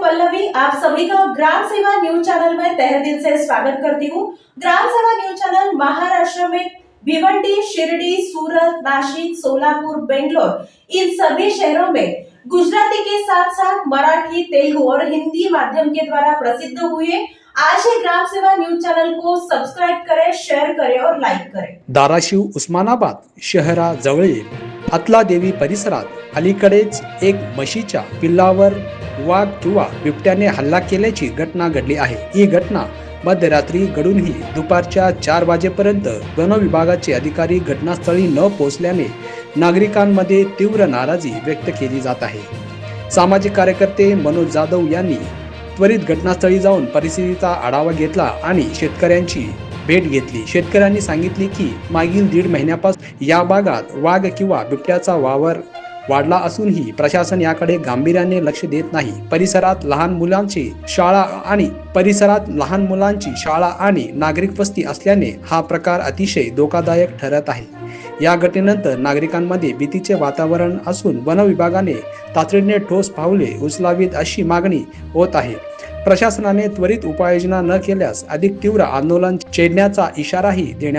हूँ पल्लवी आप सभी का ग्राम सेवा न्यूज चैनल में तहे दिल से स्वागत करती हूँ। ग्राम सेवा न्यूज चैनल महाराष्ट्र में भिवंडी शिरडी सूरत नासिक सोलापुर बेंगलोर इन सभी शहरों में गुजराती के साथ साथ मराठी तेलुगु और हिंदी माध्यम के द्वारा प्रसिद्ध हुए आज ही ग्राम सेवा न्यूज चैनल को सब्सक्राइब करें शेयर करें और लाइक करें। धाराशिव उस्मानाबाद शहराजवळील अतला देवी परिसरात अलीकडेच एक म्हशीच्या पिल्लावर वाघ किंवा बिबट्याने हल्ला केल्याची घटना घडली आहे. ही घटना मध्यरात्री घडूनही दुपारच्या चार वाजेपर्यंत वन विभागाचे अधिकारी घटनास्थळी न पोहोचल्याने नागरिकांमध्ये तीव्र नाराजी व्यक्त केली जात आहे. सामाजिक कार्यकर्ते मनोज जाधव यांनी त्वरित घटनास्थळी जाऊन परिस्थितीचा आढावा घेतला आणि शेतकऱ्यांची भेट घेतली. शेतकऱ्यांनी सांगितले की मागील दीड महिन्यापासून या भागात वाघ किंवा बिबट्याचा वावर वाढला असूनही प्रशासन याकडे गांभीर्याने लक्ष देत नाही. परिसरात लहान मुलांची शाळा आणि परिसरात लहान मुलांची शाळा आणि नागरिक वस्ती असल्याने हा प्रकार अतिशय धोकादायक ठरत आहे. या घटनेनंतर नागरिकांमध्ये भीतीचे वातावरण असून वन विभागाने तातडीने ठोस पावले उचलावीत अशी मागणी होत आहे. प्रशासनाने त्वरित उपाययोजना न केल्यास अधिक तीव्र आंदोलन छेडण्याचा इशाराही देण्यात